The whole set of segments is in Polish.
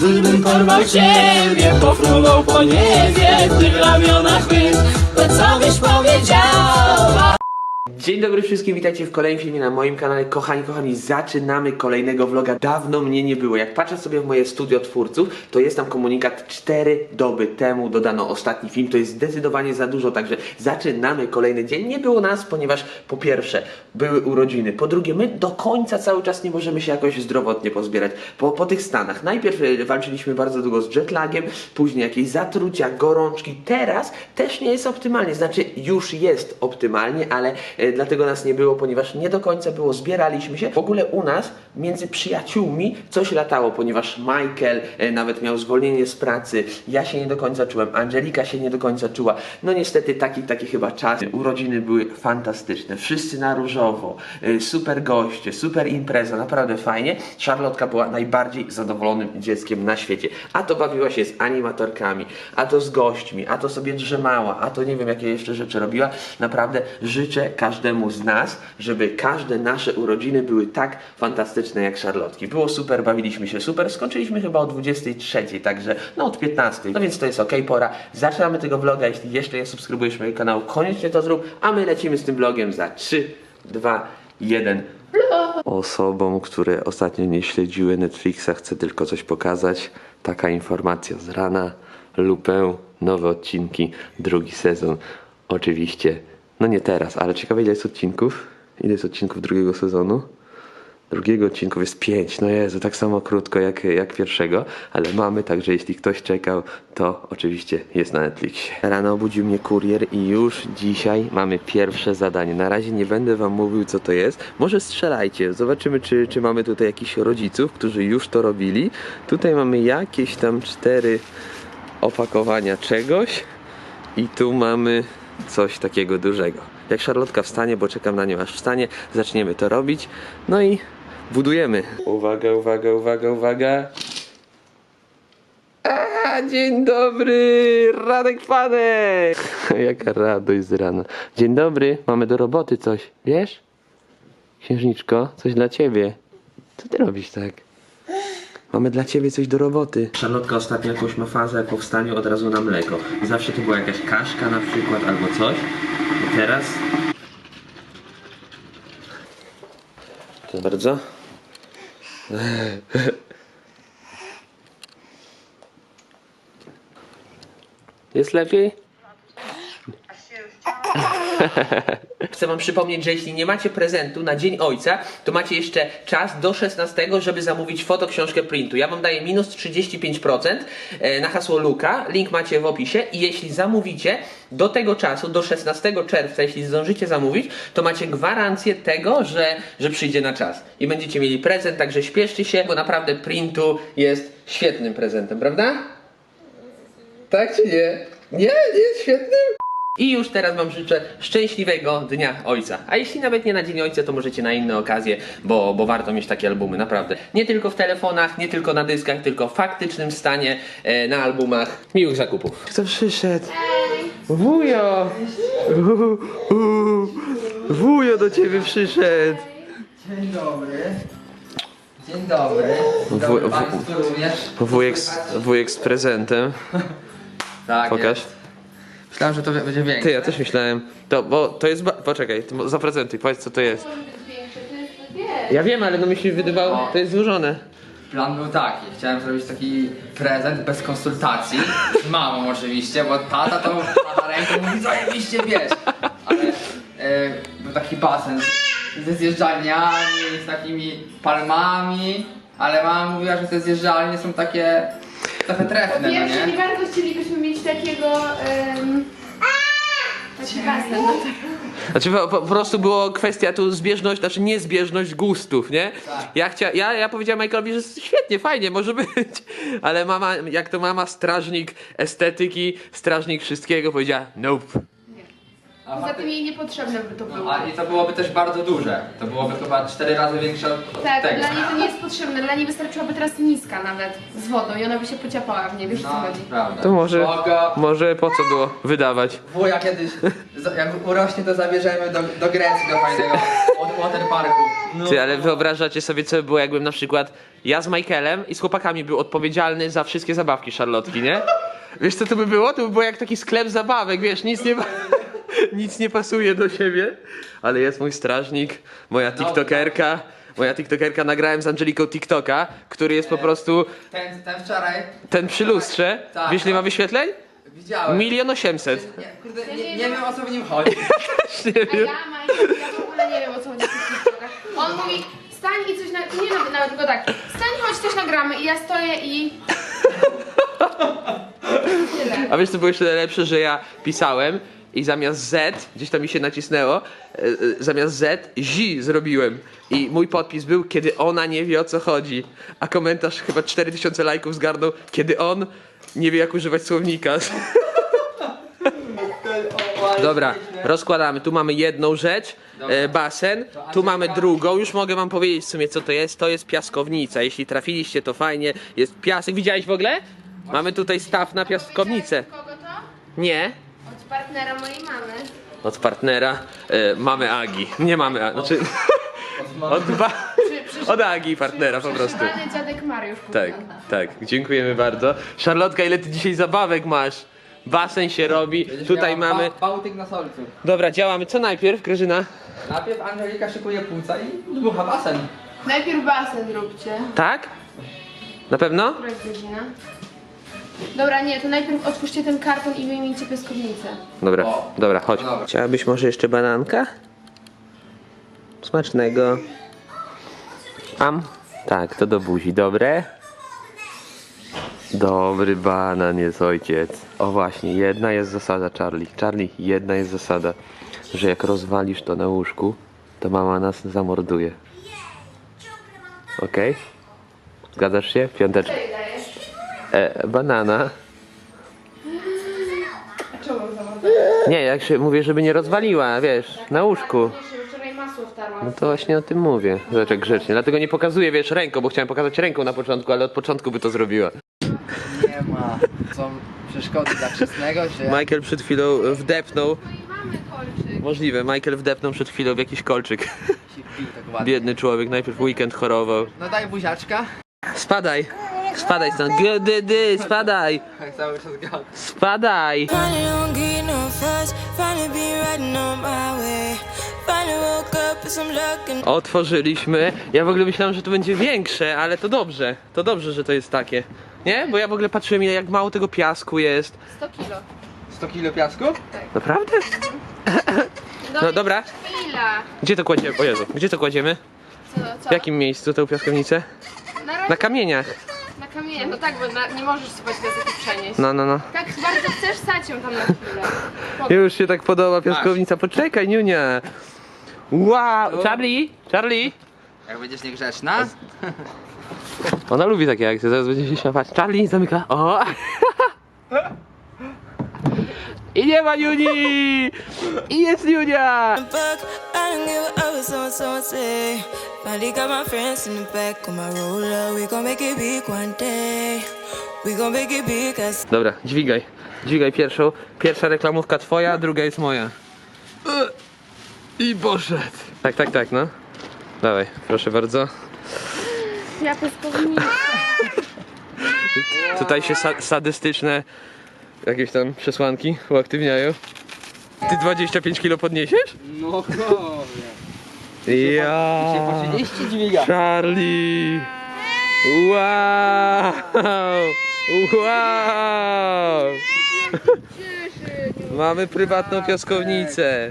Gdybym porwał ciebie, pofruwał po niebie W tych ramionach bym to co byś powiedział Dzień dobry wszystkim, witajcie w kolejnym filmie na moim kanale. Kochani, kochani, zaczynamy kolejnego vloga. Dawno mnie nie było. Jak patrzę sobie w moje studio twórców, to jest tam komunikat 4 doby temu dodano ostatni film. To jest zdecydowanie za dużo, także zaczynamy kolejny dzień. Nie było nas, ponieważ po pierwsze były urodziny, po drugie my do końca cały czas nie możemy się jakoś zdrowotnie pozbierać. Po, po tych stanach. Najpierw e, walczyliśmy bardzo długo z jetlagiem, później jakieś zatrucia, gorączki. Teraz też nie jest optymalnie, znaczy już jest optymalnie, ale e, dlatego nas nie było, ponieważ nie do końca było, zbieraliśmy się. W ogóle u nas między przyjaciółmi coś latało, ponieważ Michael e, nawet miał zwolnienie z pracy, ja się nie do końca czułem, Angelika się nie do końca czuła. No niestety taki, taki chyba czas. Urodziny były fantastyczne, wszyscy na różowo, e, super goście, super impreza, naprawdę fajnie. Charlotka była najbardziej zadowolonym dzieckiem na świecie. A to bawiła się z animatorkami, a to z gośćmi, a to sobie drzemała, a to nie wiem jakie jeszcze rzeczy robiła. Naprawdę życzę każdemu z nas, żeby każde nasze urodziny były tak fantastyczne jak Charlotki. Było super, bawiliśmy się super, skończyliśmy chyba o 23, także no od 15. No więc to jest ok, pora. Zaczynamy tego vloga, jeśli jeszcze nie subskrybujesz mojego kanału, koniecznie to zrób, a my lecimy z tym vlogiem za 3, 2, 1. Osobom, które ostatnio nie śledziły Netflixa, chcę tylko coś pokazać. Taka informacja z rana. Lupę, nowe odcinki, drugi sezon. Oczywiście, no nie teraz, ale ciekawe ile jest odcinków? Ile jest odcinków drugiego sezonu? Drugiego odcinków jest pięć. No Jezu, tak samo krótko jak, jak pierwszego, ale mamy, także jeśli ktoś czekał, to oczywiście jest na Netflixie. Rano obudził mnie kurier i już dzisiaj mamy pierwsze zadanie. Na razie nie będę wam mówił, co to jest. Może strzelajcie, zobaczymy, czy, czy mamy tutaj jakichś rodziców, którzy już to robili. Tutaj mamy jakieś tam cztery opakowania czegoś i tu mamy coś takiego dużego. Jak Szarlotka wstanie, bo czekam na nią aż wstanie, zaczniemy to robić. No i budujemy. Uwaga, uwaga, uwaga, uwaga. A, dzień dobry, Radek Panek! Jaka radość z rana. Dzień dobry, mamy do roboty coś, wiesz? Księżniczko, coś dla ciebie. Co ty robisz tak? Mamy dla ciebie coś do roboty. Szarlotka ostatnio jakąś ma fazę, jak po wstaniu od razu na mleko. Zawsze to była jakaś kaszka na przykład albo coś. I teraz... Proszę bardzo. Jest lepiej? Chcę wam przypomnieć, że jeśli nie macie prezentu na Dzień Ojca, to macie jeszcze czas do 16, żeby zamówić fotoksiążkę printu. Ja wam daję minus 35% e, na hasło Luka. Link macie w opisie i jeśli zamówicie do tego czasu, do 16 czerwca, jeśli zdążycie zamówić, to macie gwarancję tego, że, że przyjdzie na czas. I będziecie mieli prezent, także śpieszcie się, bo naprawdę printu jest świetnym prezentem, prawda? Tak czy nie? Nie, nie jest świetnym? I już teraz Wam życzę szczęśliwego Dnia Ojca. A jeśli nawet nie na Dzień Ojca, to możecie na inne okazje, bo, bo warto mieć takie albumy, naprawdę. Nie tylko w telefonach, nie tylko na dyskach, tylko w faktycznym stanie e, na albumach. Miłych zakupów. Kto przyszedł? Wujo! U, u, wujo do Ciebie przyszedł! Dzień dobry. Dzień dobry. Państwu również. Wujek z, wujek z prezentem. Tak Pokaż. Jest. Myślałem, że to będzie większe. Ty, ja też myślałem. To, bo to jest. Ba- Poczekaj, to zaprezentuj, powiedz co to jest. Ja wiem, ale no mi się wydawało, to jest złożone. Plan był taki. Chciałem zrobić taki prezent bez konsultacji. Z mamą oczywiście, bo tata to ma na rękę mówi zajebiście wiesz. Ale e, był taki basen z- ze zjeżdżalniami, z takimi palmami. Ale mama mówiła, że te zjeżdżalnie są takie trochę trefne, no Pierwsze, nie nie? bardzo chcielibyśmy mieć takiego. Um, taki basen. Znaczy po, po prostu było kwestia tu zbieżność, znaczy niezbieżność gustów, nie? Tak. Ja, chcia, ja, ja powiedziałem Michaelowi, że świetnie, fajnie, może być. Ale mama, jak to mama, strażnik estetyki, strażnik wszystkiego, powiedziała nope. A Poza tym jej niepotrzebne by to było. A i to byłoby też bardzo duże. To byłoby chyba 4 razy większe od Tak, tego. dla niej to nie jest potrzebne. Dla niej wystarczyłaby teraz niska nawet z wodą i ona by się pociapała w niej, wiesz o co No, chodzi. prawda. To może, może po co było wydawać? wuja kiedyś, za- jak urośnie to zabierzemy do, do Grecji, do fajnego od waterparku. Ty, ale wyobrażacie sobie, co by było, jakbym na przykład ja z Michaelem i z chłopakami był odpowiedzialny za wszystkie zabawki Charlotki, nie? Wiesz, co to by było? To by było jak taki sklep zabawek, wiesz, nic nie, nic nie pasuje do siebie, ale jest mój strażnik, moja tiktokerka. Moja tiktokerka nagrałem z Angeliką TikToka, który jest po prostu Ten, ten wczoraj ten przy lustrze. Tak. Wiesz, ile ma wyświetleń? widziałem. Milion osiemset. Nie, kurde, nie, nie wiem o co w nim chodzi. Nie A wiem. ja, Majka, ja w ogóle nie wiem o co chodzi w tych TikTokach. On mówi, stań i coś na... Nie nawet, nawet tylko tak. Stań, chodź, coś nagramy i ja stoję i... Tyle. A wiesz co było jeszcze lepsze, że ja pisałem i zamiast Z, gdzieś tam mi się nacisnęło, e, e, zamiast Z, Z zrobiłem. I mój podpis był, kiedy ona nie wie o co chodzi. A komentarz chyba 4000 lajków zgarnął, kiedy on nie wie jak używać słownika. Dobra, rozkładamy. Tu mamy jedną rzecz, e, basen. Tu mamy drugą. Już mogę wam powiedzieć w sumie co to jest. To jest piaskownica. Jeśli trafiliście to fajnie. Jest piasek. Widziałeś w ogóle? Mamy tutaj staw na piaskownicę. Nie. Od partnera mojej mamy. Od partnera e, mamy Agi. Nie mamy Agi. Znaczy, od, ba, od Agi partnera po prostu. Przyszywany dziadek Mariusz. Tak, tak. Dziękujemy bardzo. Szarlotka, ile ty dzisiaj zabawek masz? Basen się robi. Tutaj Miała mamy. Ba bałtyk na solcu. Dobra, działamy. Co najpierw, Grażyna? Najpierw Angelika szykuje płuca i dmucha basen. Najpierw basen róbcie. Tak? Na pewno? Która jest godzina? Dobra, nie, to najpierw otwórzcie ten karton i wyjmijcie piaskownicę. Dobra, O. dobra, chodź. Dobra. Chciałabyś może jeszcze bananka? Smacznego. Am? Tak, to do buzi, dobre? Dobry banan jest ojciec. O właśnie, jedna jest zasada, Charlie. Charlie, jedna jest zasada, że jak rozwalisz to na łóżku, to mama nas zamorduje. Okej? Zgadzasz się? Piąteczka. E, banana. A czemu zamówisz? Nie, jak się mówię, żeby nie rozwaliła, wiesz, na łóżku. Wczoraj masło wtarłam. No to właśnie o tym mówię. Rzeczę grzecznie. Dlatego nie pokazuję, wiesz, ręką, bo chciałem pokazać ręką na początku, ale od początku by to zrobiła. Nie ma. Są przeszkody dla wczesnego, że Michael przed chwilą wdepnął. Mojej mamy kolczyk. Możliwe, Michael wdepnął przed chwilą w jakiś kolczyk. się tak ładnie. Biedny człowiek, najpierw weekend chorował. No daj buziaczka. Spadaj! Spadaj stąd! Dy, dy, spadaj! Tak cały czas gada. Spadaj! Finally don't get no fuss. Finally be riding on my way. Finally woke up with some luck and Otworzyliśmy. Ja w ogóle myślałem, że to będzie większe, ale to dobrze. To dobrze, że to jest takie. Nie? Bo ja w ogóle patrzyłem, ile- jak mało tego piasku jest. 100 kilo. 100 kilo piasku? Naprawdę? No dobra. Chwila. Gdzie to kładziemy? O Jezu, gdzie to kładziemy? Co, co? W jakim miejscu tę piaskownicę? Na, razie Na kamieniach. Na kamienie. No tak, bo na, nie możesz sobie gazety przenieść. No, no, no. Tak bardzo chcesz, sać ją tam na chwilę. Już się tak podoba piaskownica. Poczekaj, Niunia. Wow! Charlie? Charlie? Jak będziesz niegrzeczna, Ona lubi takie akcje, zaraz będzie się śmiać. Charlie zamyka. O! I nie ma Niuni! I jest Niunia! buck. I don't give a what someone, someone say. Finally got my friends in the back of my roller. We gon' make it big one day. We gon' make it big as Dobra, dźwigaj. Dźwigaj pierwszą. Pierwsza reklamówka twoja, druga jest moja. I poszedł. Tak, tak, tak, no. Dawaj, proszę bardzo. Ja piaskownicę. Tutaj się sa sadystyczne jakieś tam przesłanki uaktywniają. Ty 25 kilo podniesiesz? No kurde. Ja. Się po 30 dźwiga. Charlie! Wow! Wow! Mamy prywatną piaskownicę.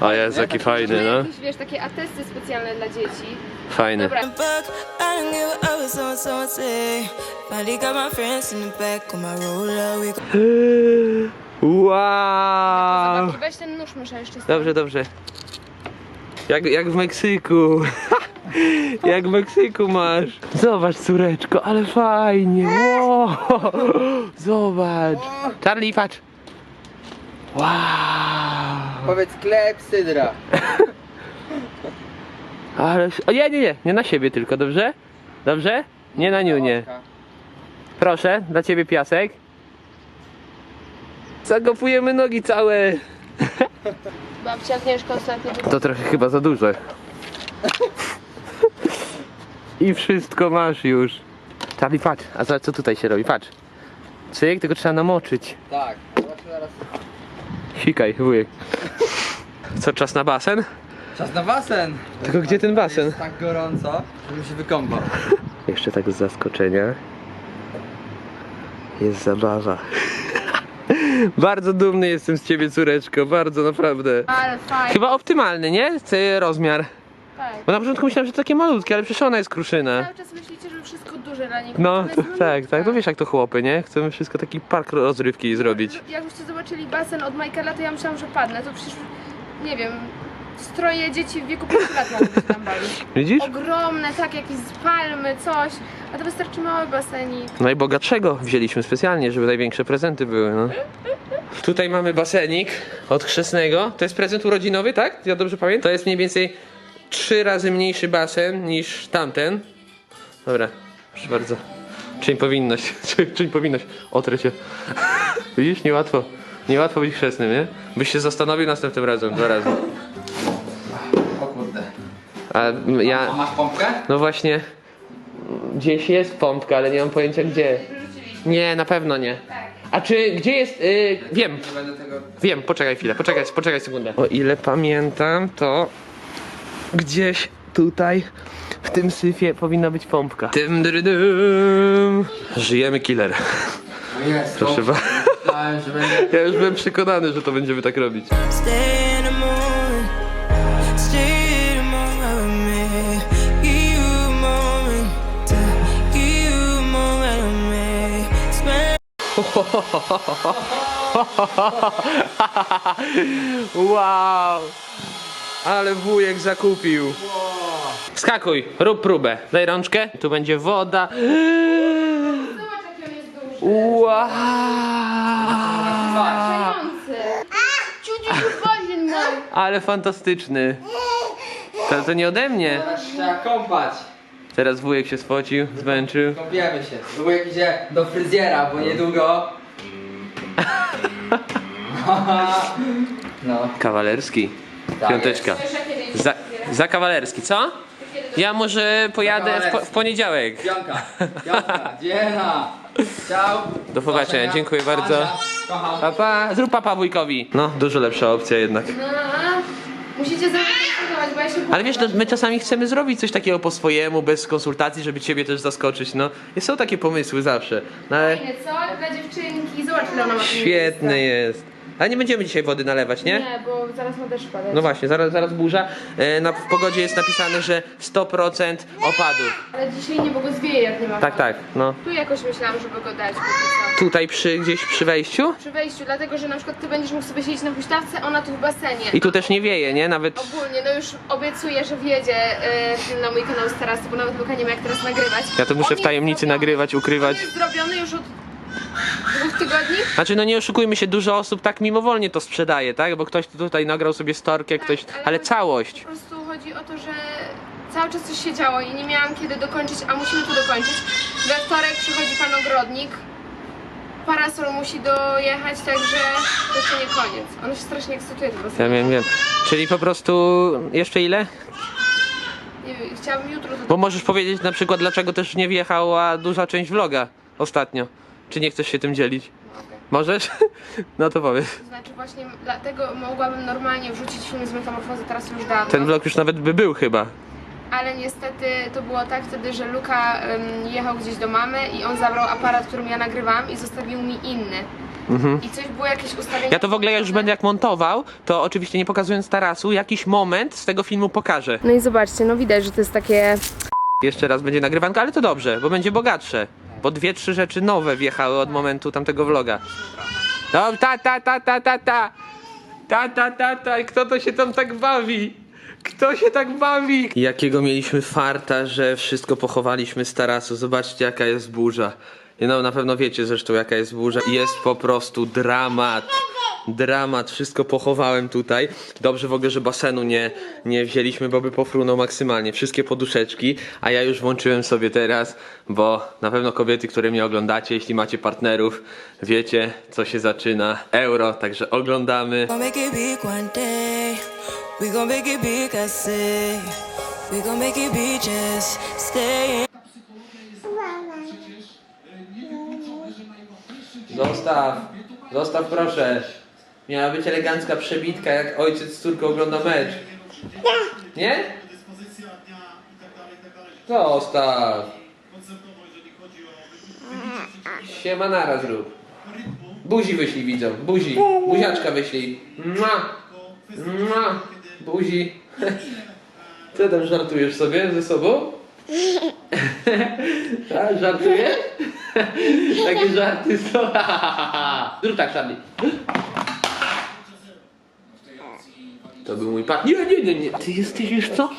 O jest jaki fajny, no. Jakieś, wiesz, takie atesty specjalne dla dzieci. Fajny. Wow! Weź ten nóż muszę jeszcze Dobrze, dobrze. Jak, jak w Meksyku. Jak w Meksyku masz. Zobacz, córeczko, ale fajnie. Wow. Zobacz. Charlie, patrz. Wow. Powiedz klep sydra. Ale... O nie, nie, nie. Nie na siebie tylko, dobrze? Dobrze? Nie na niunie. Proszę, dla ciebie piasek. Zakopujemy nogi całe. Babcia Agnieszka ostatnio To trochę chyba za duże. I wszystko masz już. Tabi, patrz, a zobacz co tutaj się robi, patrz. Cyk, tylko trzeba namoczyć. Tak, zobaczmy zaraz. Sikaj, wujek. Co, czas na basen? Czas na basen! Tylko gdzie ten basen? Jest tak gorąco, żebym się wykąpał. Jeszcze tak z zaskoczenia. Jest zabawa. bardzo dumny jestem z ciebie, córeczko, bardzo naprawdę. Ale fajnie. Chyba optymalny, nie? Ty rozmiar. Tak. Bo na początku myślałem, że to takie malutkie, ale przecież ona jest kruszyna. Cały czas myślicie, że wszystko duże dla nich. No, to, tak, tak, no wiesz jak to chłopy, nie? Chcemy wszystko taki park rozrywki zrobić. Jakbyście zobaczyli basen od Michaela, to ja myślałam, że padnę. To przecież, nie wiem, stroje dzieci w wieku 5 lat mogą się tam bawić. Widzisz? Ogromne, tak, jakieś z palmy, coś. A to wystarczy mały basenik. Najbogatszego wzięliśmy specjalnie, żeby największe prezenty były, no. Tutaj mamy basenik od chrzestnego. To jest prezent urodzinowy, tak? Ja dobrze pamiętam? To jest mniej więcej trzy razy mniejszy basen niż tamten. Dobra, proszę bardzo. Czyń powinność, Czy- czyń powinność. Otrę cię. Widzisz, niełatwo. Niełatwo być chrzestnym, nie? Byś się zastanowił następnym razem, dwa razy. A m, A ja, masz pompkę? no właśnie, gdzieś jest pompka, ale nie mam pojęcia gdzie. Nie, na pewno nie. A czy gdzie jest. Y, wiem, wiem, poczekaj chwilę, poczekaj, poczekaj sekundę. O ile pamiętam, to gdzieś tutaj w tym syfie powinna być pompka. Dym, dym. Żyjemy killer. O jest, Proszę bardzo. Ja już byłem przekonany, że to będziemy tak robić. wow! Ale wujek zakupił. Skakuj, rób próbę. Daj rączkę. Tu będzie woda. Zobacz, jaki on jest duży. Wow! Ciuciu. Ale fantastyczny. To, to nie ode mnie. Trzeba kąpać. Teraz wujek się spocił, zmęczył. Kąpiemy się. Wujek idzie do fryzjera, bo niedługo... No. Kawalerski. Tak Piąteczka. Za, za kawalerski, co? Ja może pojadę w, po, w poniedziałek. Piątka. Piątka. Dziena. Ciao. Do zobaczenia, dziękuję bardzo. Kocham. Papa, zrób papa wujkowi. No, dużo lepsza opcja jednak. Musicie ze mną konsultować, bo ja się Ale wiesz, no, my czasami chcemy zrobić coś takiego po swojemu, bez konsultacji, żeby ciebie też zaskoczyć, no. I są takie pomysły zawsze. No ale Fajne, co? Dla dziewczynki. Zobacz, ile ona ma tu świetny jest. Ale nie będziemy dzisiaj wody nalewać, nie? Nie, bo zaraz ma deszcz padać. No właśnie, zaraz, zaraz burza. E, na, w pogodzie jest napisane, że 100% opadów. Ale dzisiaj nie, bo go zwieje, jak nie ma Tak, wody. tak, no. Tu jakoś myślałam, żeby go dać. póki co. Tutaj przy, gdzieś przy wejściu. Przy wejściu, dlatego że na przykład ty będziesz mógł sobie siedzieć na huśtawce, ona tu w basenie. I tu też nie wieje, nie? Nawet... Ogólnie, no już obiecuję, że wjedzie y, film na mój kanał z terasy, bo nawet Luka nie ma jak teraz nagrywać. Ja to muszę w tajemnicy nagrywać, ukrywać. On jest zrobiony już od dwóch tygodni. Znaczy, no nie oszukujmy się, dużo osób tak mimowolnie to sprzedaje, tak? Bo ktoś tutaj nagrał sobie storkę, ktoś... Tak, ale Ale chodzi- całość. Po prostu chodzi o to, że cały czas coś się działo i nie miałam kiedy dokończyć, a musimy to dokończyć. We wtorek przychodzi pan ogrodnik. Parasol musi dojechać, także to jeszcze nie koniec. On się strasznie ekscytuje po prostu. Ja wiem, wiem. Czyli po prostu jeszcze ile? Nie wiem, chciałabym jutro to Bo możesz powiedzieć na przykład, dlaczego też nie wjechała duża część vloga ostatnio. Czy nie chcesz się tym dzielić? mogę. Możesz? No to powiedz. To znaczy właśnie dlatego mogłabym normalnie wrzucić film z metamorfozy teraz już dawno. Ten vlog już nawet by był chyba. Ale niestety to było tak wtedy, że Luka ym, jechał gdzieś do mamy i on zabrał aparat, którym ja nagrywam i zostawił mi inny. I coś było jakieś ustawienie. Mhm. Ja to w ogóle już będę jak montował, to oczywiście nie pokazując tarasu, jakiś moment z tego filmu pokażę. No i zobaczcie, no widać, że to jest takie. Jeszcze raz będzie nagrywanka, ale to dobrze, bo będzie bogatsze. Bo dwie, trzy rzeczy nowe wjechały od momentu tamtego vloga. No, ta, ta, ta, ta, ta, ta. Ta, ta, ta, ta. Kto to się tam tak bawi? Kto się tak bawi? Jakiego mieliśmy farta, że wszystko pochowaliśmy z tarasu. Zobaczcie, jaka jest burza. No, na pewno wiecie zresztą, jaka jest burza. Jest po prostu dramat. Dramat, wszystko pochowałem tutaj. Dobrze w ogóle, że basenu nie, nie wzięliśmy, bo by pofrunął maksymalnie. Wszystkie poduszeczki, a ja już włączyłem sobie teraz, bo na pewno kobiety, które mnie oglądacie, jeśli macie partnerów, wiecie, co się zaczyna. Euro, także oglądamy. Zostaw, zostaw proszę. Miała być elegancka przebitka, jak ojciec z córką ogląda mecz. Nie? Zostaw. Siema naraz zrób. Buzi wyślij widzom, buzi. Buziaczka wyślij. Mua. Mua. Buzi. Co tam żartujesz sobie ze sobą? A, żartujesz? Takie żarty są. Zrób tak, Charlie. To był mój pat. Nie, nie, nie, nie. Ty jesteś już co?